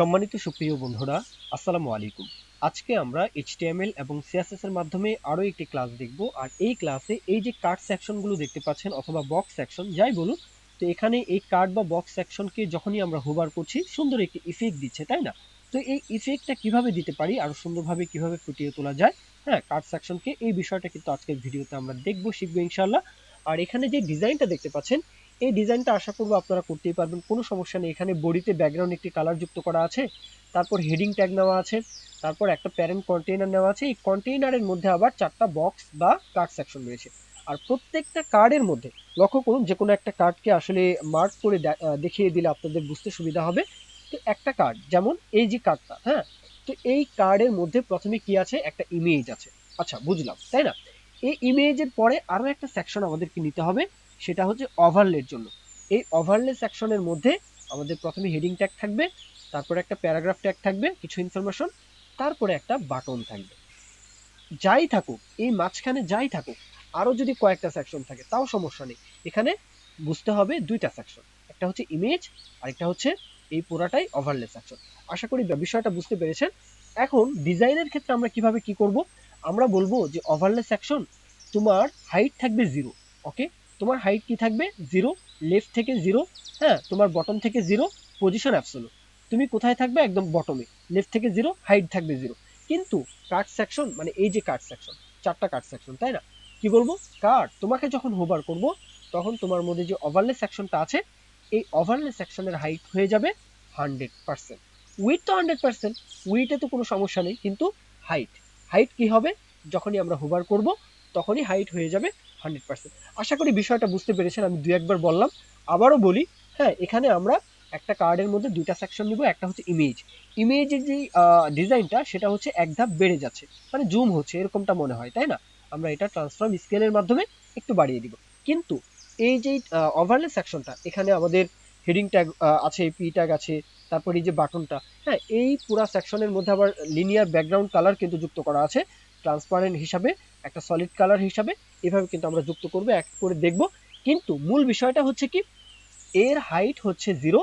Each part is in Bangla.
সম্মানিত সুপ্রিয় বন্ধুরা, আসসালামু আলাইকুম। আজকে আমরা এইচটিএমএল এবং সিএসএস এর মাধ্যমে আরও একটি ক্লাস দেখব। আর এই ক্লাসে এই যে কার্ড সেকশনগুলো দেখতে পাচ্ছেন অথবা বক্স সেকশন যাই বলুন, তো এখানে এই কার্ড বা বক্স সেকশনকে যখনই আমরা হোভার করছি, সুন্দর একটি ইফেক্ট দিচ্ছে, তাই না? তো এই ইফেক্টটা কীভাবে দিতে পারি আরও সুন্দরভাবে কীভাবে ফুটিয়ে তোলা যায় হ্যাঁ কার্ড সেকশনকে এই বিষয়টা কিন্তু আজকের ভিডিওতে আমরা দেখব, শিখব ইনশাল্লাহ আর এখানে যে ডিজাইনটা দেখতে পাচ্ছেন এই ডিজাইনটা আশা করব আপনারা করতেই পারবেন। কোনো সমস্যা নেই। এখানে বডিতে ব্যাকগ্রাউন্ড একটি কালার যুক্ত করা আছে। তারপর হেডিং ট্যাগ নেওয়া আছে। তারপর একটা প্যারেন্ট কন্টেইনার নেওয়া আছে। এই কন্টেইনারের মধ্যে আবার চারটা বক্স বা কার্ড সেকশন রয়েছে। আর প্রত্যেকটা কার্ডের মধ্যে, লক্ষ্য করুন, যে কোনো একটা কার্ডকে আসলে মার্ক করে দেখিয়ে দিলে আপনাদের বুঝতে সুবিধা হবে। তো একটা কার্ড যেমন এই যে কার্ডটা হ্যাঁ? তো এই কার্ডের মধ্যে প্রথমে কি আছে? একটা ইমেজ আছে। আচ্ছা বুঝলাম, তাই না? এই ইমেজের পরে আরও একটা সেকশন আমাদেরকে নিতে হবে। সেটা হচ্ছে ওভারলের জন্য। এই ওভারলে সেকশনের মধ্যে আমাদের প্রথমে হেডিং ট্যাগ থাকবে, তারপরে একটা প্যারাগ্রাফ ট্যাগ থাকবে, কিছু ইনফরমেশন তারপরে একটা বাটন থাকবে। যাই থাকুক, এই মাঝখানে যাই থাকুক আরও যদি কয়েকটা সেকশন থাকে, তাও সমস্যা নেই। এখানে বুঝতে হবে দুইটা সেকশন একটা হচ্ছে ইমেজ আরেকটা হচ্ছে এই পুরাটাই ওভারলে সেকশন আশা করি বিষয়টা বুঝতে পেরেছেন। এখন ডিজাইনের ক্ষেত্রে আমরা কীভাবে কি করব? আমরা বলব যে ওভারলে সেকশন তোমার হাইট থাকবে জিরো ওকে তোমার হাইট কি থাকবে? জিরো লেফট থেকে জিরো হ্যাঁ তোমার বটম থেকে জিরো পজিশন অ্যাবসোলুট তুমি কোথায় থাকবে? একদম বটমে লেফট থেকে জিরো হাইট থাকবে জিরো কিন্তু কাট সেকশন মানে এই যে কাট সেকশন চারটা কাট সেকশন তাই না? কি বলব? কাট তোমাকে যখন হোভার করব, তখন তোমার মধ্যে যে ওভারলে সেকশনটা আছে, এই ওভারলে সেকশনের হাইট হয়ে যাবে হান্ড্রেড পার্সেন্ট উইথ তো হান্ড্রেড পার্সেন্ট উইথে তো কোনো সমস্যা নেই, কিন্তু হাইট হাইট কি হবে? যখনই আমরা হোভার করব, তখনই হাইট হয়ে যাবে হান্ড্রেড পার্সেন্ট। আশা করি বিষয়টা বুঝতে পেরেছেন, আমি দু একবার বললাম। আবারও বলি হ্যাঁ এখানে আমরা একটা কার্ডের মধ্যে দুইটা সেকশন নিব, একটা হচ্ছে ইমেজ ইমেজের যে ডিজাইনটা সেটা হচ্ছে এক ধাপ বেড়ে যাচ্ছে মানে জুম হচ্ছে, এরকমটা মনে হয়, তাই না? আমরা এটা ট্রান্সফর্ম স্কেলের মাধ্যমে একটু বাড়িয়ে দিব। কিন্তু এই যে ওভারলে সেকশনটা এখানে আমাদের হেডিং ট্যাগ আছে পি ট্যাগ আছে, তারপর এই যে বাটনটা হ্যাঁ এই পুরা সেকশনের মধ্যে আবার লিনিয়ার ব্যাকগ্রাউন্ড কালার কিন্তু যুক্ত করা আছে ট্রান্সপারেন্ট হিসাবে। একটা সলিড কালার হিসাবে এভাবে কিন্তু আমরা যুক্ত করব, এক করে দেখব। কিন্তু মূল বিষয়টা হচ্ছে কি, এর হাইট হচ্ছে জিরো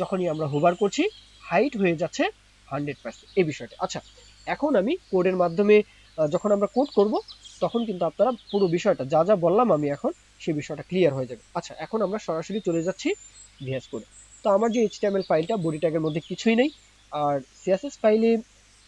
যখনই আমরা হোভার করছি হাইট হয়ে যাচ্ছে হান্ড্রেড পার্সেন্ট এই বিষয়টা। আচ্ছা এখন আমি কোডের মাধ্যমে যখন আমরা কোড করব, তখন কিন্তু আপনারা পুরো বিষয়টা, যা যা বললাম আমি এখন সেই বিষয়টা ক্লিয়ার হয়ে যাবে। আচ্ছা এখন আমরা সরাসরি চলে যাচ্ছি ভিএস কোডে তো আমার যে এইচটিএমএল ফাইলটা বডি ট্যাগের মধ্যে কিছুই নেই। আর সিএসএস ফাইলে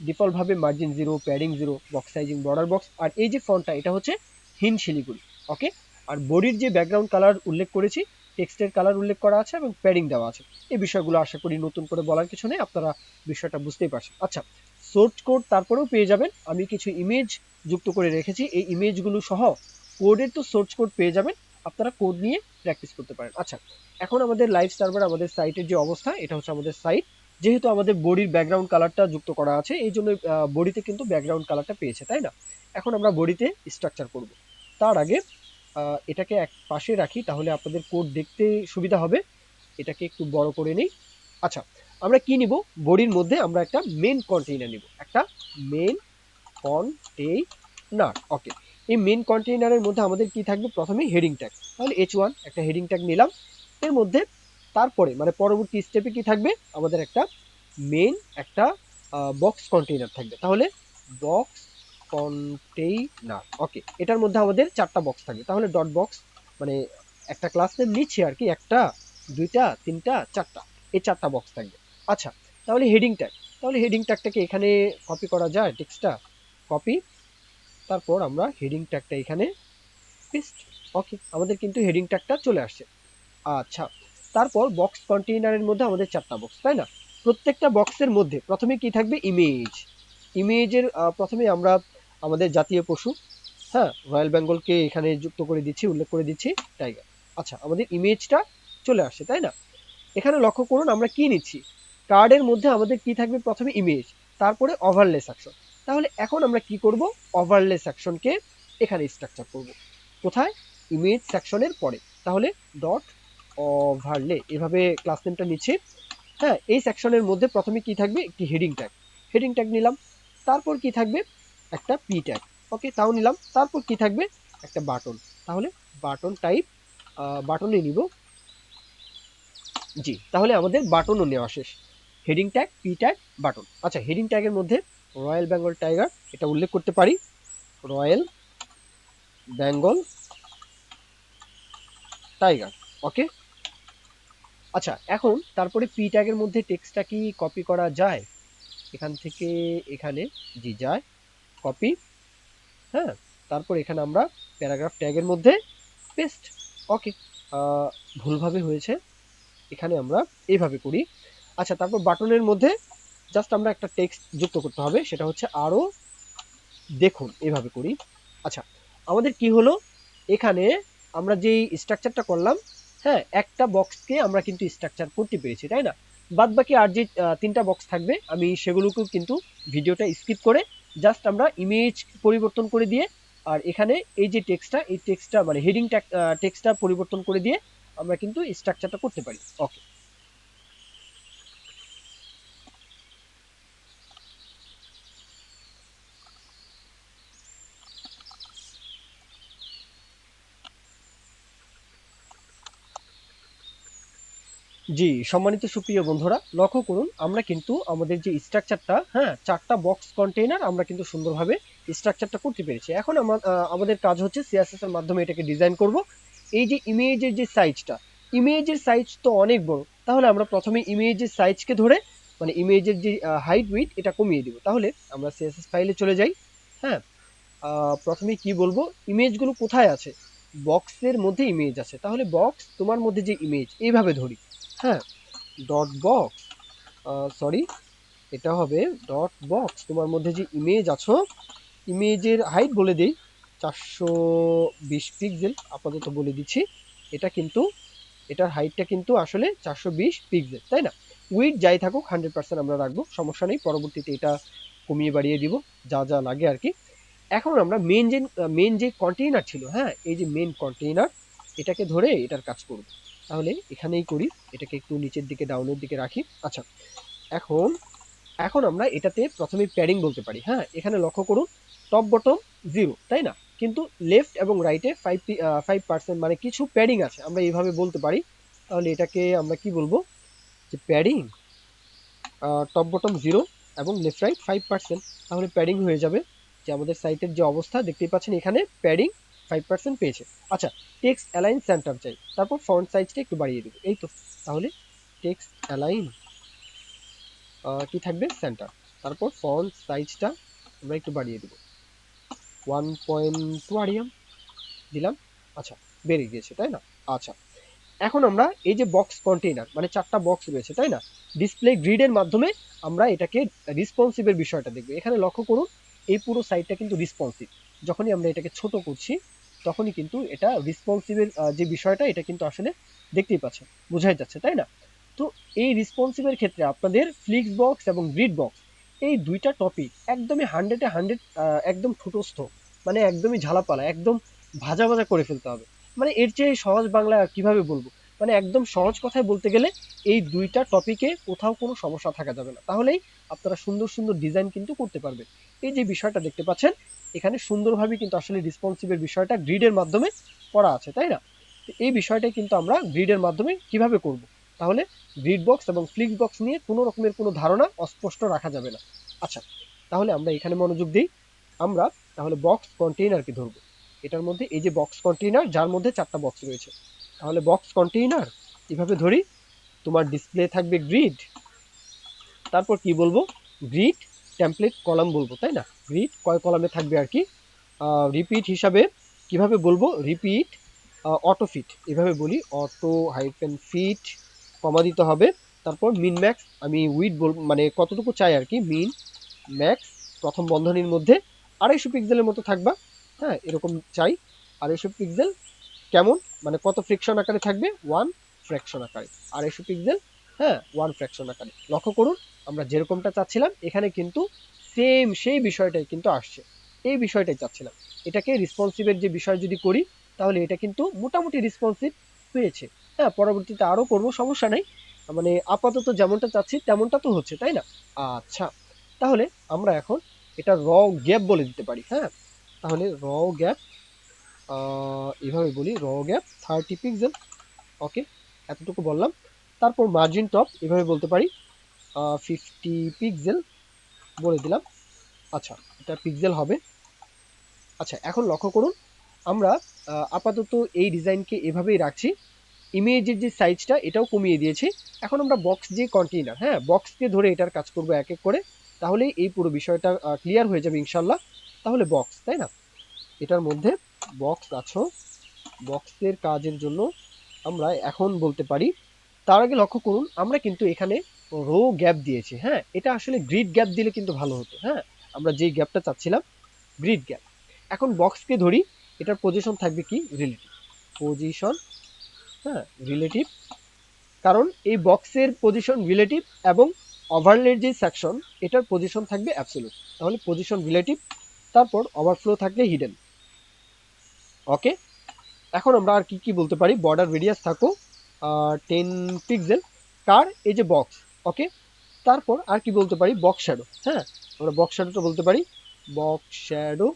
ডিফল্ট ভাবে margin zero padding zero box sizing border box আর এই যে ফন্টটা এটা হচ্ছে হিন শিলিগুড়ি ওকে আর বডির যে ব্যাকগ্রাউন্ড কালার উল্লেখ করেছি টেক্সটের কালার উল্লেখ করা আছে এবং প্যাডিং দেওয়া আছে। এই বিষয়গুলো আশা করি নতুন করে বলার কিছু নেই, আপনারা বিষয়টা বুঝতেই পারছেন। আচ্ছা সোর্স কোড তারপরেও পেয়ে যাবেন। আমি কিছু ইমেজ যুক্ত করে রেখেছি। এই ইমেজগুলো সহ কোডের তো সোর্স কোড পেয়ে যাবেন। আপনারা কোড নিয়ে প্র্যাকটিস করতে পারেন। আচ্ছা এখন আমাদের লাইভ সার্ভার আমাদের সাইটের যে অবস্থা, এটা হচ্ছে আমাদের সাইট যেহেতু আমাদের বডির ব্যাকগ্রাউন্ড কালারটা যুক্ত করা আছে, এই জন্য বডিতে কিন্তু ব্যাকগ্রাউন্ড কালারটা পেয়েছে, তাই না? এখন আমরা বডিতে স্ট্রাকচার করব। তার আগে এটাকে এক পাশে রাখি, তাহলে আপনাদের কোড দেখতে সুবিধা হবে। এটাকে একটু বড় করে নেই। আচ্ছা আমরা কি নিব? বডির মধ্যে আমরা একটা মেন কন্টেইনার নিব। একটা মেন কন্টেইনার ওকে এই মেন কন্টেইনারের মধ্যে আমাদের কি থাকবে? প্রথমে হেডিং ট্যাগ তাহলে এইচ ওয়ান একটা হেডিং ট্যাগ নিলাম। এর মধ্যে তারপরে মানে পরবর্তী স্টেপে কি থাকবে? আমাদের একটা মেন একটা বক্স কন্টেইনার থাকবে। তাহলে বক্স কন্টেইনার ওকে এটার মধ্যে আমাদের চারটা বক্স থাকবে। তাহলে ডট বক্স মানে একটা ক্লাস নেম নিচ্ছে আর কি, একটা, দুইটা, তিনটা, চারটা, এই চারটা বক্স থাকবে। আচ্ছা তাহলে হেডিং ট্যাগ তাহলে হেডিং ট্যাগটাকে এখানে কপি করা যায় টেক্সটটা কপি তারপর আমরা হেডিং ট্যাগটা এখানে পেস্ট ওকে আমাদের কিন্তু হেডিং ট্যাগটা চলে আসছে। আচ্ছা তারপর বক্স কন্টেইনারের মধ্যে আমাদের চারটা বক্স তাই না? প্রত্যেকটা বক্সের মধ্যে প্রথমে কি থাকবে? ইমেজ ইমেজের প্রথমে আমরা আমাদের জাতীয় পশু হ্যাঁ রয়্যাল বেঙ্গলকে এখানে যুক্ত করে দিচ্ছি, উল্লেখ করে দিচ্ছি টাইগার আচ্ছা আমাদের ইমেজটা চলে আসছে, তাই না? এখানে লক্ষ্য করুন, আমরা কি নিচ্ছি? কার্ডের মধ্যে আমাদের কি থাকবে? প্রথমে ইমেজ তারপরে ওভারলে সেকশন তাহলে এখন আমরা কি করব? ওভারলে সেকশনকে এখানে স্ট্রাকচার করব। কোথায়? ইমেজ সেকশনের পরে। তাহলে ডট ওভারলে এভাবে ক্লাস নেমটা নিচ্ছি। হ্যাঁ এই সেকশনের মধ্যে প্রথমে কি থাকবে? একটি হেডিং ট্যাগ হেডিং ট্যাগ নিলাম। তারপর কি থাকবে? একটা পি ট্যাগ ওকে তাও নিলাম। তারপর কি থাকবে? একটা বাটন তাহলে বাটন টাইপ বাটনে নিব। জি, তাহলে আমাদের বাটনও নেওয়া শেষ। Heading tag P tag button আচ্ছা হেডিং ট্যাগের মধ্যে রয়্যাল বেঙ্গল টাইগার এটা উল্লেখ করতে পারি। রয়্যাল বেঙ্গল টাইগার ওকে আচ্ছা এখন তারপরে পি ট্যাগের মধ্যে টেক্সটটা কি কপি করা যায়? এখান থেকে এখানে, জি, যায়। কপি হ্যাঁ। তারপর এখানে আমরা প্যারাগ্রাফ ট্যাগের মধ্যে পেস্ট ওকে ভুলভাবে হয়েছে। এখানে আমরা এইভাবে করি। আচ্ছা তারপর বাটনের মধ্যে জাস্ট আমরা একটা টেক্সট যুক্ত করতে হবে, সেটা হচ্ছে আরও দেখুন, এভাবে করি। আচ্ছা আমাদের কি হলো? এখানে আমরা যেই স্ট্রাকচারটা করলাম হ্যাঁ একটা বক্সকে আমরা কিন্তু স্ট্রাকচার করতে পেরেছি, তাই না? বাদ বাকি আর যে তিনটা বক্স থাকবে, আমি সেগুলোকেও কিন্তু ভিডিওটা স্কিপ করে জাস্ট আমরা ইমেজ পরিবর্তন করে দিয়ে আর এখানে এই যে টেক্সটটা এই টেক্সটটা মানে হেডিং টেক্সটটা পরিবর্তন করে দিয়ে আমরা কিন্তু স্ট্রাকচারটা করতে পারি। ওকে জি, সম্মানিত সুপ্রিয় বন্ধুরা, লক্ষ্য করুন, আমরা কিন্তু আমাদের যে স্ট্রাকচারটা হ্যাঁ চারটা বক্স কন্টেইনার আমরা কিন্তু সুন্দরভাবে স্ট্রাকচারটা করতে পেরেছি। এখন আমা- আমাদের কাজ হচ্ছে সিএসএস এর মাধ্যমে এটাকে ডিজাইন করব। এই যে ইমেজের যে সাইজটা ইমেজের সাইজ তো অনেক বড়, তাহলে আমরা প্রথমে ইমেজের সাইজকে ধরে মানে ইমেজের যে হাইট উইথ এটা কমিয়ে দিব। তাহলে আমরা সিএসএস ফাইলে চলে যাই হ্যাঁ প্রথমে কি বলব ইমেজগুলো কোথায় আছে? বক্সের মধ্যে ইমেজ আছে। তাহলে বক্স তোমার মধ্যে যে ইমেজ এইভাবে ধরি। হ্যাঁ ডট বক্স সরি এটা হবে ডট বক্স তোমার মধ্যে যে ইমেজ আছো ইমেজের হাইট বলে দিই, চারশো বিশ পিক্সেল আপাতত বলে দিচ্ছি। এটা কিন্তু, এটার হাইটটা কিন্তু আসলে চারশো বিশ পিক্সেল তাই না? উইথ যাই থাকুক হান্ড্রেড পার্সেন্ট আমরা রাখব, সমস্যা নেই। পরবর্তীতে এটা কমিয়ে বাড়িয়ে দিব, যা যা লাগে আর কি। এখন আমরা মেন যে মেন যে কন্টেইনার ছিল হ্যাঁ এই যে মেন কন্টেইনার এটাকে ধরে এটার কাজ করব। তাহলে এখানেই করি। এটাকে একটু নিচের দিকে ডাউনের দিকে রাখি। আচ্ছা এখন এখন আমরা এটাতে প্রথমে প্যাডিং বলতে পারি হ্যাঁ? এখানে লক্ষ্য করুন টপ বটম জিরো তাই না? কিন্তু লেফট এবং রাইটে ফাইভ ফাইভ পার্সেন্ট মানে কিছু প্যাডিং আছে। আমরা এইভাবে বলতে পারি। তাহলে এটাকে আমরা কি বলব? যে প্যাডিং টপ বটম জিরো এবং লেফট রাইট ফাইভ পার্সেন্ট তাহলে প্যাডিং হয়ে যাবে যে আমাদের সাইটের যে অবস্থা, দেখতেই পাচ্ছেন এখানে প্যাডিং ফাইভ পার্সেন্ট পেয়েছে। আচ্ছা টেক্সট অ্যালাইন সেন্টার চাই, তারপর ফন্ট সাইজটা একটু বাড়িয়ে দেবো, এই তো। তাহলে টেক্সট অ্যালাইন কি থাকবে? সেন্টার তারপর ফন্ট সাইজটা আমরা একটু বাড়িয়ে দেবো। ওয়ান পয়েন্ট টু আরিয়াম দিলাম। আচ্ছা বেড়ে গিয়েছে, তাই না? আচ্ছা এখন আমরা এই যে বক্স কন্টেইনার মানে চারটা বক্স রয়েছে, তাই না? ডিসপ্লে গ্রিডের মাধ্যমে আমরা এটাকে রেসপন্সিভের বিষয়টা দেখব। এখানে লক্ষ্য করুন, এই পুরো সাইটটা কিন্তু রেসপন্সিভ যখনই আমরা এটাকে ছোট করছি তখনই কিন্তু এটা রেসপন্সিবল যে বিষয়টা, এটা কিন্তু আসলে দেখতেই পাচ্ছেন, বোঝাই যাচ্ছে, তাই না? তো এই রেসপন্সিভের ক্ষেত্রে আপনাদের ফ্লিক্স বক্স এবং গ্রিড বক্স এই দুইটা টপিক একদমই হান্ড্রেডে হান্ড্রেড একদম ঠুটস্থ মানে একদমই ঝালাপালা, একদম ভাজা ভাজা করে ফেলতে হবে। মানে এর চেয়ে সহজ বাংলা কীভাবে বলব? মানে একদম সহজ কথায় বলতে গেলে এই দুইটা টপিকে কোথাও কোনো সমস্যা থাকা যাবে না। তাহলেই আপনারা সুন্দর সুন্দর ডিজাইন কিন্তু করতে পারবেন। এই যে বিষয়টা দেখতে পাচ্ছেন, এখানে সুন্দরভাবে কিন্তু আসলে রেসপন্সিভের বিষয়টা গ্রিডের মাধ্যমে করা আছে, তাই না? এই বিষয়টাই কিন্তু আমরা গ্রিডের মাধ্যমে কীভাবে করব? তাহলে গ্রিড বক্স এবং ফ্লিক্স বক্স নিয়ে কোনো রকমের কোনো ধারণা অস্পষ্ট রাখা যাবে না। আচ্ছা তাহলে আমরা এখানে মনোযোগ দিই। আমরা তাহলে বক্স কন্টেইনারকে ধরবো। এটার মধ্যে এই যে বক্স কন্টেইনার যার মধ্যে চারটা বক্স রয়েছে। তাহলে বক্স কন্টেইনার এভাবে ধরি, তোমার ডিসপ্লে থাকবে গ্রিড তারপর কি বলব? গ্রিড টেমপ্লেট কলাম বলব, তাই না? গ্রিড কয় কলামে থাকবে আর কি? রিপিট হিসাবে কীভাবে বলব? রিপিট অটো ফিট এভাবে বলি অটো হাইফেন ফিট কমা দিতে হবে। তারপর মিন ম্যাক্স আমি উইড বল মানে কতটুকু চাই আর কি? মিন ম্যাক্স প্রথম বন্ধনীর মধ্যে আড়াইশো পিক্সেলের মতো থাকবা। হ্যাঁ এরকম চাই, আড়াইশো পিক্সেল কেমন? মানে কত ফ্রিকশন আকারে থাকবে? ওয়ান ফ্র্যাকশন আকারে। আড়াইশো পিক্সেল হ্যাঁ ওয়ান ফ্র্যাকশন আকারে। লক্ষ্য করুন, আমরা যেরকমটা চাচ্ছিলাম, এখানে কিন্তু সেম সেই বিষয়টাই কিন্তু আসছে। এই বিষয়টাই চাচ্ছিলাম। এটাকে রেসপন্সিভের যে বিষয় যদি করি, তাহলে এটা কিন্তু মোটামুটি রেসপন্সিভ পেয়েছে। হ্যাঁ পরবর্তীতে আরও করব, সমস্যা নেই। মানে আপাতত যেমনটা চাচ্ছি, তেমনটা তো হচ্ছে, তাই না? আচ্ছা তাহলে আমরা এখন এটা র গ্যাপ বলে দিতে পারি। হ্যাঁ তাহলে র গ্যাপ এভাবে বলি র গ্যাপ থার্টি পিক্সেল ওকে এতটুকু বললাম। তারপর মার্জিন টপ এভাবে বলতে পারি ফিফটি পিক্সেল বলে দিলাম। আচ্ছা এটা পিক্সেল হবে। আচ্ছা এখন লক্ষ্য করুন, আমরা আপাতত এই ডিজাইনকে এভাবেই রাখছি। ইমেজের যে সাইজটা এটাও কমিয়ে দিয়েছি। এখন আমরা বক্স যে কন্টেইনার হ্যাঁ বক্সকে ধরে এটার কাজ করব এক এক করে। তাহলে এই পুরো বিষয়টা ক্লিয়ার হয়ে যাবে ইনশাল্লাহ। তাহলে বক্স তাই না? এটার মধ্যে বক্স আছো। বক্সের কাজের জন্য আমরা এখন বলতে পারি, তার আগে লক্ষ্য করুন, আমরা কিন্তু এখানে রো গ্যাপ দিয়েছি হ্যাঁ? এটা আসলে গ্রিড গ্যাপ দিলে কিন্তু ভালো হতো হ্যাঁ? আমরা যেই গ্যাপটা চাচ্ছিলাম গ্রিড গ্যাপ এখন বক্সকে ধরি, এটার পজিশন থাকবে কি? রিলেটিভ পজিশন হ্যাঁ? রিলেটিভ কারণ এই বক্সের পজিশন রিলেটিভ এবং ওভারলের যে সেকশন এটার পজিশন থাকবে অ্যাবসোলুট তাহলে পজিশন রিলেটিভ তারপর ওভারফ্লো থাকবে হিডেন ওকে এখন আমরা আর কি কি বলতে পারি? বর্ডার রেডিয়াস থাকো টেন পিক্সেল কার? এই যে বক্স ওকে তারপর আর কি বলতে পারি? বক্স শ্যাডো হ্যাঁ? আমরা বক্স শ্যাডোটা বলতে পারি। বক্স শ্যাডো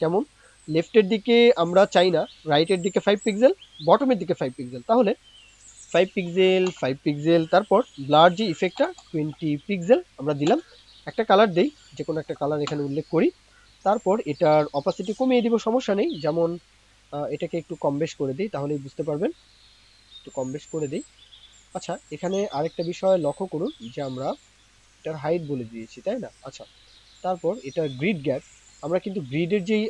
কেমন? লেফটের দিকে আমরা চাই না। রাইটের দিকে ফাইভ পিক্সেল বটমের দিকে ফাইভ পিক্সেল তাহলে ফাইভ পিক্সেল ফাইভ পিক্সেল তারপর ব্লার যে ইফেক্টটা টোয়েন্টি পিক্সেল আমরা দিলাম। একটা কালার দেই যে কোনো একটা কালার এখানে উল্লেখ করি। তারপর এটার অপাসিটি কমিয়ে দিব, সমস্যা নেই। যেমন এটাকে একটু কম বেশ করে দিই, তাহলেই বুঝতে পারবেন। একটু কম বেশ করে দিই। আচ্ছা এখানে আরেকটা বিষয় লক্ষ্য করুন যে আমরা এটার হাইট বলে দিয়েছি, তাই না? আচ্ছা তারপর এটার গ্রিড গ্যাপ আমরা কিন্তু গ্রিডের যেই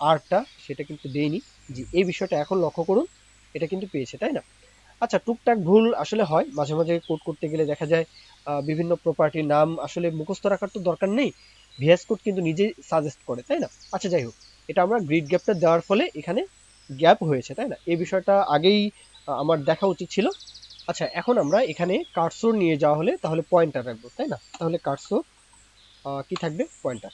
আর্টটা সেটা কিন্তু দেইনি। যে এই বিষয়টা এখন লক্ষ্য করুন, এটা কিন্তু পেয়েছে, তাই না? আচ্ছা টুকটাক ভুল আসলে হয়। মাঝে মাঝে কোড করতে গেলে দেখা যায় বিভিন্ন প্রপার্টির নাম আসলে মুখস্থ রাখার তো দরকার নেই। ভিএস কোড কিন্তু নিজেই সাজেস্ট করে, তাই না? আচ্ছা যাই হোক, এটা আমরা গ্রিড গ্যাপটা দেওয়ার ফলে এখানে গ্যাপ হয়েছে, তাই না? এই বিষয়টা আগেই আমার দেখা উচিত ছিল। আচ্ছা এখন আমরা এখানে কার্সোর নিয়ে যাওয়া হলে তাহলে পয়েন্টার রাখব, তাই না? তাহলে কার্সোর কি থাকবে? পয়েন্টার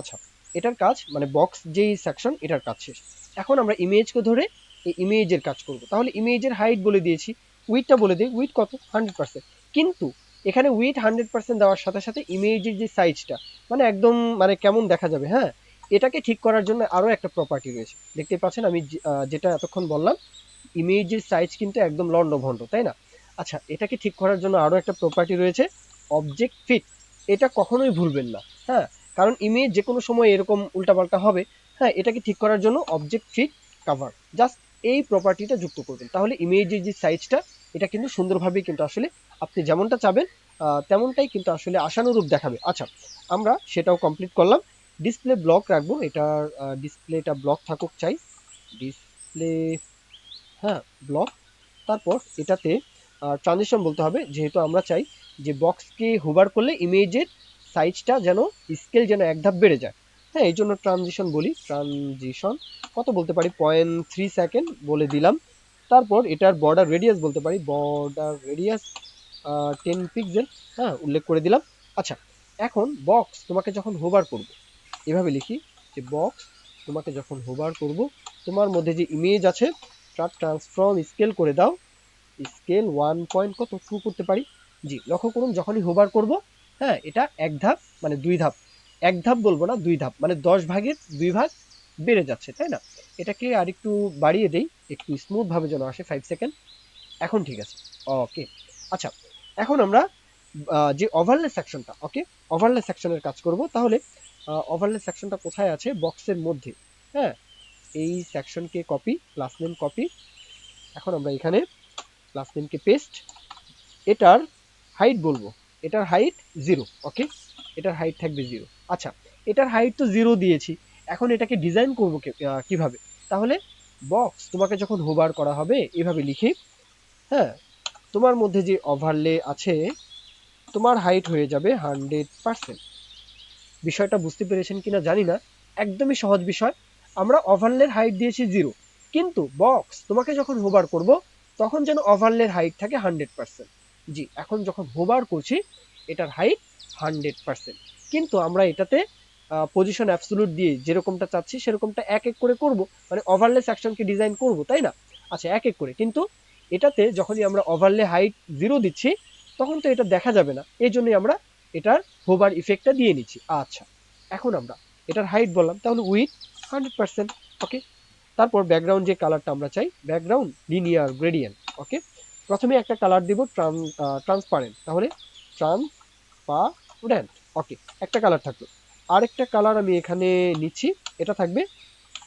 আচ্ছা এটার কাজ মানে বক্স যেই সেকশন এটার কাজ শেষ। এখন আমরা ইমেজকে ধরে এই ইমেজের কাজ করব। তাহলে ইমেজের হাইট বলে দিয়েছি উইথটা বলে দিই উইথ কত? হান্ড্রেড পার্সেন্ট কিন্তু এখানে উইথ হান্ড্রেড পার্সেন্ট দেওয়ার সাথে সাথে ইমেজের যে সাইজটা মানে একদম মানে কেমন দেখা যাবে হ্যাঁ? এটাকে ঠিক করার জন্য আরও একটা প্রপার্টি রয়েছে। দেখতে পাচ্ছেন আমি যেটা এতক্ষণ বললাম ইমেজের সাইজ কিন্তু একদম লন্ডভন্ড তাই না? আচ্ছা এটাকে ঠিক করার জন্য আরও একটা প্রপার্টি রয়েছে অবজেক্ট ফিট এটা কখনোই ভুলবেন না হ্যাঁ? কারণ ইমেজ যে কোনো সময় এরকম উল্টাপাল্টা হবে হ্যাঁ? এটাকে ঠিক করার জন্য অবজেক্ট ফিট কাভার জাস্ট এই প্রপার্টিটা যুক্ত করবেন। তাহলে ইমেজের যে সাইজটা এটা কিন্তু সুন্দরভাবে কিন্তু আসলে আপনি যেমনটা চাবেন তেমনটাই কিন্তু আসলে আশানুরূপ দেখাবে। আচ্ছা আমরা সেটাও কমপ্লিট করলাম। ডিসপ্লে ব্লক রাখব। এটার ডিসপ্লেটা ব্লক থাকুক চাই। ডিসপ্লে হ্যাঁ ব্লক তারপর এটাতে ট্রানজিশন বলতে হবে। যেহেতু আমরা চাই যে বক্সকে হোভার করলে ইমেজের সাইজটা যেন স্কেল যেন এক ধাপ বেড়ে যায়। হ্যাঁ এই জন্য ট্রানজিশন বলি। ট্রানজিশন কত বলতে পারি? পয়েন্ট থ্রি সেকেন্ড বলে দিলাম। তারপর এটার বর্ডার রেডিয়াস বলতে পারি বর্ডার রেডিয়াস টেন পিক্সেল হ্যাঁ উল্লেখ করে দিলাম। আচ্ছা এখন বক্স তোমাকে যখন হোভার করব, এভাবে লিখি যে বক্স তোমাকে যখন হোভার করব, তোমার মধ্যে যে ইমেজ আছে, তার ট্রান্সফর্ম স্কেল করে দাও। স্কেল ওয়ান পয়েন্ট কত? টু করতে পারি। জি, লক্ষ্য করুন, যখনই হোভার করব হ্যাঁ এটা এক ধাপ মানে দুই ধাপ। এক ধাপ বলব না, দুই ধাপ মানে দশ ভাগের দুই ভাগ বেড়ে যাচ্ছে, তাই না? এটাকে আর একটু বাড়িয়ে দেই। একটু স্মুথ ভাবে যেন আসে ফাইভ সেকেন্ড এখন ঠিক আছে। ওকে আচ্ছা এখন আমরা যে ওভারলে সেকশনটা ওকে ওভারলে সেকশনের কাজ করব। তাহলে ওভারলে সেকশনটা কোথায় আছে? বক্সের মধ্যে। হ্যাঁ? এই সেকশনকে কপি ক্লাস নেম কপি এখন আমরা এখানে ক্লাস নেমকে পেস্ট এটার হাইট বলব। এটার হাইট জিরো ওকে এটার হাইট থাকবে জিরো আচ্ছা এটার হাইট তো জিরো দিয়েছি। এখন এটাকে ডিজাইন করব কীভাবে? তাহলে বক্স তোমাকে যখন হোভার করা হবে, এভাবে লিখে হ্যাঁ তোমার মধ্যে যে ওভারলে আছে, তোমার হাইট হয়ে যাবে হান্ড্রেড পার্সেন্ট বিষয়টা বুঝতে পেরেছেন কিনা জানি না, একদমই সহজ বিষয়। আমরা ওভারলের হাইট দিয়েছি জিরো কিন্তু বক্স তোমাকে যখন হোবার করব, তখন যেন ওভারলের হাইট থাকে হান্ড্রেড পার্সেন্ট জি, এখন যখন হোবার করছি, এটার হাইট হান্ড্রেড পার্সেন্ট কিন্তু আমরা এটাতে পজিশন অ্যাবসলুট দিয়ে যেরকমটা চাচ্ছি সেরকমটা এক এক করে করব। মানে ওভারলে সেকশনকে ডিজাইন করব, তাই না? আচ্ছা এক এক করে। কিন্তু এটাতে যখনই আমরা ওভারলে হাইট জিরো দিচ্ছি, তখন তো এটা দেখা যাবে না। এই জন্যই আমরা এটার হোভার ইফেক্টটা দিয়ে নিচ্ছি। আচ্ছা এখন আমরা এটার হাইট বললাম, তাহলে উইথ হান্ড্রেড পার্সেন্ট ওকে তারপর ব্যাকগ্রাউন্ড যে কালারটা আমরা চাই ব্যাকগ্রাউন্ড লিনিয়ার গ্রেডিয়েন্ট ওকে প্রথমে একটা কালার দিব ট্রান্সপারেন্ট তাহলে ট্রান্স ট্রান্সপারেন্ট ওকে একটা কালার থাকল। আরেকটা কালার আমি এখানে নিচ্ছি। এটা থাকবে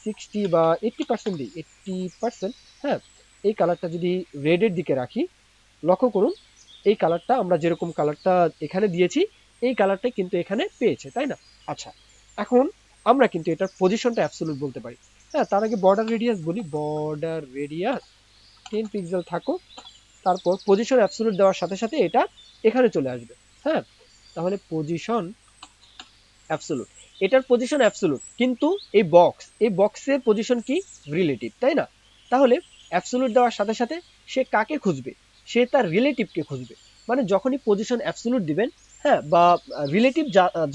সিক্সটি বা এইটটি পার্সেন্ট দিই এইটটি পার্সেন্ট হ্যাঁ এই কালারটা যদি রেডের দিকে রাখি, লক্ষ্য করুন, এই কালারটা আমরা যেরকম কালারটা এখানে দিয়েছি, এই কালারটাই কিন্তু এখানে পেয়েছে, তাই না? আচ্ছা এখন আমরা কিন্তু এটার পজিশনটা অ্যাবসলুট বলতে পারি। হ্যাঁ তার আগে বর্ডার রেডিয়াস বলি বর্ডার রেডিয়াস টেন পিক্সেল থাকো তারপর পজিশন অ্যাবসলুট দেওয়ার সাথে সাথে এটা এখানে চলে আসবে হ্যাঁ তাহলে পজিশন অ্যাবসলুট এটার পজিশন অ্যাবসলুট কিন্তু এই বক্স এই বক্সের পজিশন কি? রিলেটিভ তাই না? তাহলে অ্যাবসলুট দেওয়ার সাথে সাথে সে কাকে খুঁজবে? সে তার রিলেটিভকে খুঁজবে। মানে যখনই পজিশন অ্যাবসলুট দিবেন হ্যাঁ বা রিলেটিভ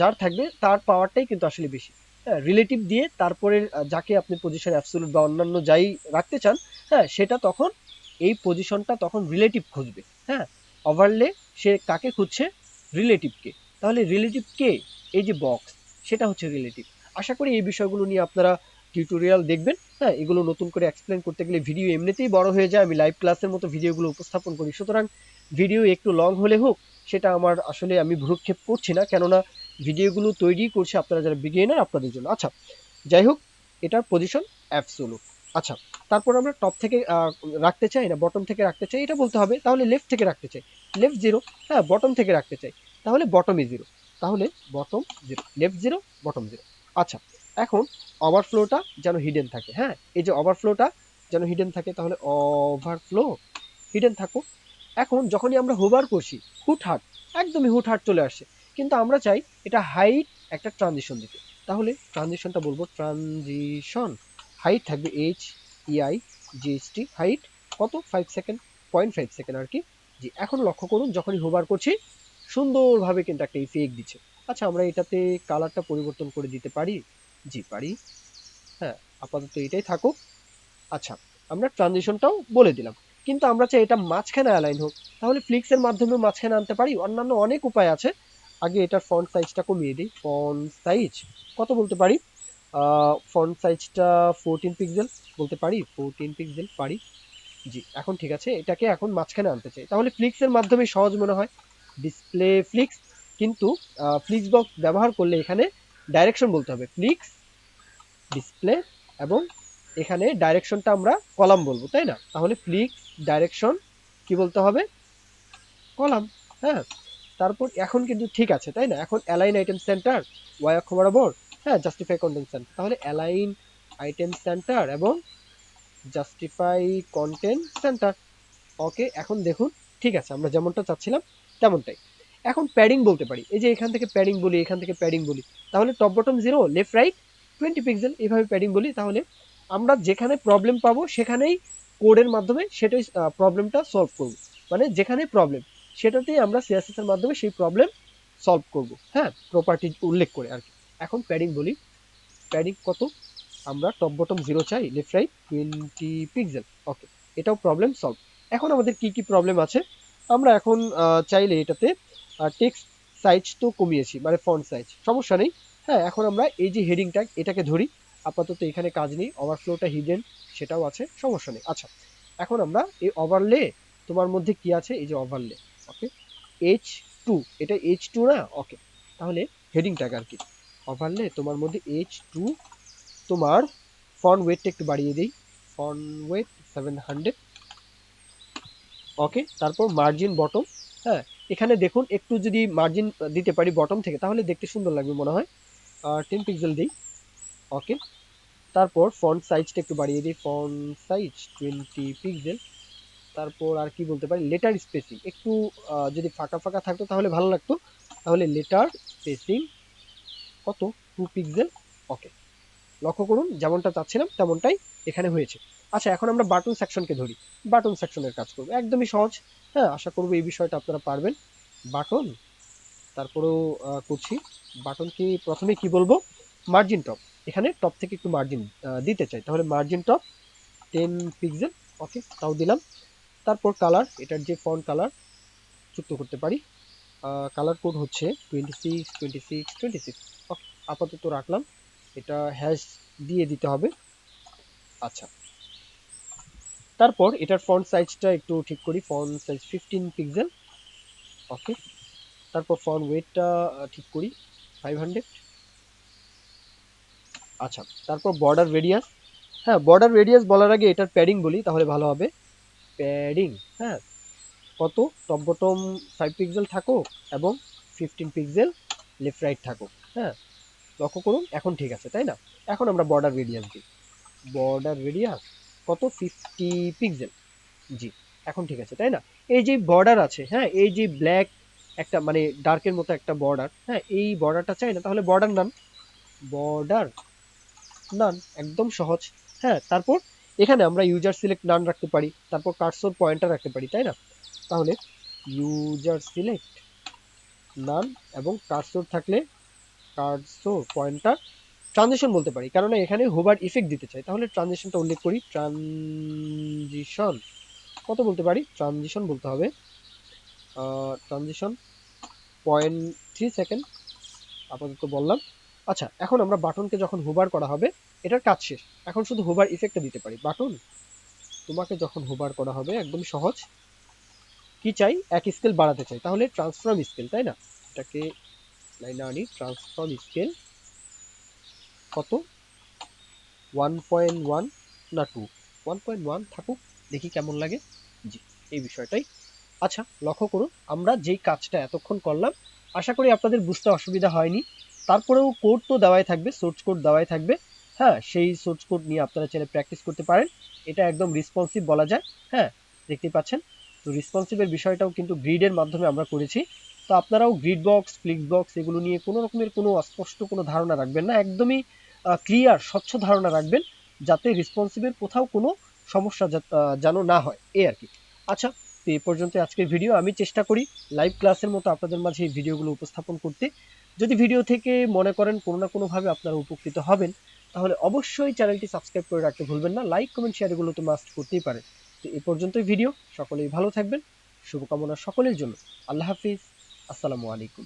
যার থাকবে, তার পাওয়ারটাই কিন্তু আসলে বেশি। হ্যাঁ রিলেটিভ দিয়ে তারপরে যাকে আপনি পজিশন অ্যাবসলুট বা অন্যান্য যাই রাখতে চান হ্যাঁ সেটা তখন এই পজিশনটা তখন রিলেটিভ খুঁজবে। হ্যাঁ ওভারলে সে কাকে খুঁজছে? রিলেটিভকে তাহলে রিলেটিভ কে? এই যে বক্স সেটা হচ্ছে রিলেটিভ আশা করি এই বিষয়গুলো নিয়ে আপনারা টিউটোরিয়াল দেখবেন। হ্যাঁ এগুলো নতুন করে এক্সপ্লেন করতে গেলে ভিডিও এমনিতেই বড় হয়ে যায়। আমি লাইভ ক্লাসের মতো ভিডিওগুলো উপস্থাপন করি। সুতরাং ভিডিও একটু লং হলে হোক, সেটা আমার আসলে আমি ভ্রুক্ষেপ করছি না। কেননা ভিডিওগুলো তৈরি করছি আপনারা যারা বিগিনার আপনাদের জন্য। আচ্ছা যাই হোক, এটার পজিশন অ্যাবসোলুট আচ্ছা তারপর আমরা টপ থেকে রাখতে চাই না বটম থেকে রাখতে চাই, এটা বলতে হবে। তাহলে লেফট থেকে রাখতে চাই। লেফট জিরো হ্যাঁ বটম থেকে রাখতে চাই। তাহলে বটমে জিরো তাহলে bottom zero left zero bottom zero আচ্ছা এখন ওভারফ্লোটা যেন হিডেন থাকে হ্যাঁ? এই যে ওভারফ্লোটা যেন হিডেন থাকে, তাহলে ওভারফ্লো হিডেন থাকুক। এখন যখনই আমরা হোভার করছি, হুটহাট, একদমই হুটহাট চলে আসে কিন্তু আমরা চাই এটা হাইট একটা ট্রানজিশন দিতে। তাহলে ট্রানজিশনটা বলব ট্রানজিশন হাইট থাকবে এইচ ইআই জিএসটি হাইট কত? Five second point five second আর কি। জি, এখন লক্ষ্য করুন, যখনই হোভার করছি সুন্দরভাবে কিন্তু একটা ইফেক্ট দিচ্ছে। আচ্ছা আমরা এটাতে কালারটা পরিবর্তন করে দিতে পারি? জি, পারি। হ্যাঁ আপাতত এটাই থাকুক। আচ্ছা আমরা ট্রানজিশনটাও বলে দিলাম। কিন্তু আমরা চাই এটা মাঝখানে অ্যালাইন হোক। তাহলে ফ্লিক্সের মাধ্যমে মাঝখানে আনতে পারি। অন্যান্য অনেক উপায় আছে। আগে এটার ফন্ট সাইজটা কমিয়ে দিই। ফন্ট সাইজ কত বলতে পারি? ফন্ট সাইজটা ফোরটিন পিক্সেল বলতে পারি? ফোরটিন পিক্সেল পারি। জি, এখন ঠিক আছে। এটাকে এখন মাঝখানে আনতে চাই। তাহলে ফ্লিক্সের মাধ্যমে সহজ মনে হয়। ডিসপ্লে ফ্লিক্স কিন্তু ফ্লিক্স বক্স ব্যবহার করলে এখানে ডাইরেকশন বলতে হবে। ফ্লিক্স ডিসপ্লে এবং এখানে ডাইরেকশনটা আমরা কলাম বলব, তাই না? তাহলে ফ্লিক্স ডাইরেকশন কি বলতে হবে? কলাম হ্যাঁ। তারপর এখন কিন্তু ঠিক আছে, তাই না? এখন অ্যালাইন আইটেম সেন্টার ওয়াই অক্ষ বরাবর হ্যাঁ জাস্টিফাই কন্টেন্ট সেন্টার তাহলে অ্যালাইন আইটেম সেন্টার এবং জাস্টিফাই কন্টেন্ট সেন্টার ওকে এখন দেখুন, ঠিক আছে, আমরা যেমনটা চাচ্ছিলাম তেমনটাই। এখন প্যাডিং বলতে পারি। এই যে এখান থেকে প্যাডিং বলি, এখান থেকে প্যাডিং বলি, তাহলে top bottom zero left right twenty pixel এইভাবে প্যাডিং বলি, তাহলে আমরা যেখানে প্রবলেম পাবো, সেখানেই কোডের মাধ্যমে সেটাই প্রবলেমটা সলভ করব। মানে যেখানে প্রবলেম সেটাতেই আমরা সিএসএস এর মাধ্যমে সেই প্রবলেম সলভ করব। হ্যাঁ প্রপার্টি উল্লেখ করে আর কি। এখন প্যাডিং বলি প্যাডিং কত? আমরা টপ বটম জিরো চাই left right twenty pixel okay এটাও প্রবলেম সলভ এখন আমাদের কি কি প্রবলেম আছে? আমরা এখন চাইলে এটাতে টেক্সট সাইজ তো কমিয়েছি মানে ফন্ট সাইজ সমস্যা নেই। হ্যাঁ এখন আমরা এই যে হেডিংটা এটাকে ধরি। আপাতত এখানে কাজ নেই ওভারফ্লোটা হিডেন সেটাও আছে, সমস্যা নেই। আচ্ছা এখন আমরা এই ওভারলে তোমার মধ্যে কি আছে? এই যে ওভারলে ওকে এইচ টু এটা এইচ টু না? ওকে তাহলে হেডিংটাকে আর কি। ওভারলে তোমার মধ্যে এইচ টু তোমার ফন্ট ওয়েটটা একটু বাড়িয়ে দিই। Font weight seven hundred okay তারপর মার্জিন বটম হ্যাঁ? এখানে দেখুন, একটু যদি মার্জিন দিতে পারি বটম থেকে, তাহলে দেখতে সুন্দর লাগবে মনে হয়। আর টেন পিক্সেল দিই ওকে তারপর ফন্ট সাইজটা একটু বাড়িয়ে দিই ফন্ট সাইজ টোয়েন্টি পিক্সেল তারপর আর কি বলতে পারি লেটার স্পেসিং একটু যদি ফাঁকা ফাঁকা থাকতো তাহলে ভালো লাগতো। তাহলে লেটার স্পেসিং কত? টু পিক্সেল ওকে লক্ষ্য করুন, যেমনটা চাচ্ছিলাম, তেমনটাই এখানে হয়েছে। আচ্ছা এখন আমরা বাটন সেকশনকে ধরি। বাটন সেকশনের কাজ করব। একদমই সহজ। হ্যাঁ আশা করব এই বিষয়টা আপনারা পারবেন। বাটন তারপরেও করছি। বাটন কি প্রথমে কি বলব? মার্জিন টপ এখানে টপ থেকে একটু মার্জিন দিতে চাই। তাহলে margin top ten pixel okay তাও দিলাম। তারপর কালার এটার যে ফন্ট কালার যুক্ত করতে পারি। কালার কোড হচ্ছে twenty six twenty six twenty six okay আপাতত রাখলাম। এটা হ্যাশ দিয়ে দিতে হবে। আচ্ছা তারপর এটার ফন্ট সাইজটা একটু ঠিক করি font size fifteen pixel okay তারপর ফন্ট ওয়েটটা ঠিক করি ফাইভ হান্ড্রেড আচ্ছা তারপর বর্ডার রেডিয়াস হ্যাঁ বর্ডার রেডিয়াস বলার আগে এটার প্যাডিং বলি, তাহলে ভালো হবে। প্যাডিং হ্যাঁ কত? টপ বটম ফাইভ পিক্সেল থাকুক এবং ফিফটিন পিক্সেল লেফট রাইট থাকুক হ্যাঁ। লক্ষ্য করুন, এখন ঠিক আছে, তাই না? এখন আমরা বর্ডার রেডিয়াস দিই। বর্ডার রেডিয়াস কত? ফিফটি পিক্সেল জি, এখন ঠিক আছে, তাই না? এই যে বর্ডার আছে হ্যাঁ এই যে ব্ল্যাক একটা মানে ডার্কের মতো একটা বর্ডার হ্যাঁ এই বর্ডারটা চাই না, তাহলে বর্ডার নান বর্ডার নান একদম সহজ হ্যাঁ তারপর এখানে আমরা ইউজার সিলেক্ট নান রাখতে পারি, তারপর কার্সর পয়েন্টার রাখতে পারি, তাই না? তাহলে ইউজার সিলেক্ট নান এবং কার্সর থাকলে কার্সর পয়েন্টার ট্রানজিশন বলতে পারি। কারণ এখানে হোভার ইফেক্ট দিতে চাই। তাহলে ট্রানজিশনটা উল্লেখ করি। ট্রানজিশন কত বলতে পারি? ট্রানজিশন বলতে হবে ট্রানজিশন পয়েন্ট থ্রি সেকেন্ড আপাতত বললাম। আচ্ছা এখন আমরা বাটনকে যখন হোভার করা হবে, এটার কাজ শেষ। এখন শুধু হোভার ইফেক্টটা দিতে পারি। বাটন? তোমাকে যখন হোভার করা হবে, একদম সহজ। কি চাই? এক স্কেল বাড়াতে চাই। তাহলে ট্রান্সফর্ম স্কেল তাই না? এটাকে লাইনে আনি ট্রান্সফর্ম স্কেল কত? ওয়ান পয়েন্ট ওয়ান না টু ওয়ান পয়েন্ট ওয়ান থাকুক, দেখি কেমন লাগে। জি, এই বিষয়টাই। আচ্ছা লক্ষ্য করুন, আমরা যেই কাজটা এতক্ষণ করলাম, আশা করি আপনাদের বুঝতে অসুবিধা হয়নি। তারপরেও কোড তো দেওয়াই থাকবে সোর্স কোড দেওয়াই থাকবে। হ্যাঁ সেই সোর্স কোড নিয়ে আপনারা চাইলে প্র্যাকটিস করতে পারেন। এটা একদম রেসপন্সিভ বলা যায়। হ্যাঁ দেখতে পাচ্ছেন? তো রেসপন্সিভের বিষয়টাও কিন্তু গ্রিডের মাধ্যমে আমরা করেছি। তো আপনারাও গ্রিড বক্স ফ্লিক্স বক্স এগুলো নিয়ে কোনো রকমের কোনো অস্পষ্ট কোনো ধারণা রাখবেন না। একদমই ক্লিয়ার স্বচ্ছ ধারণা রাখবেন যাতে রেসপন্সিভের কোথাও কোনো সমস্যা যেন না হয়। এই আর কি। আচ্ছা তো এই পর্যন্ত আজকের ভিডিও আমি চেষ্টা করি লাইভ ক্লাসের মতো আপনাদের মাঝে এই ভিডিওগুলো উপস্থাপন করতে। যদি ভিডিও থেকে মনে করেন কোনো না কোনোভাবে আপনারা উপকৃত হবেন, তাহলে অবশ্যই চ্যানেলটি সাবস্ক্রাইব করে রাখতে ভুলবেন না। লাইক কমেন্ট শেয়ার এগুলো তো মাস্ট করতেই পারেন তো এ পর্যন্তই ভিডিও সকলেই ভালো থাকবেন। শুভকামনা সকলের জন্য। আল্লাহ হাফিজ। আসসালামু আলাইকুম।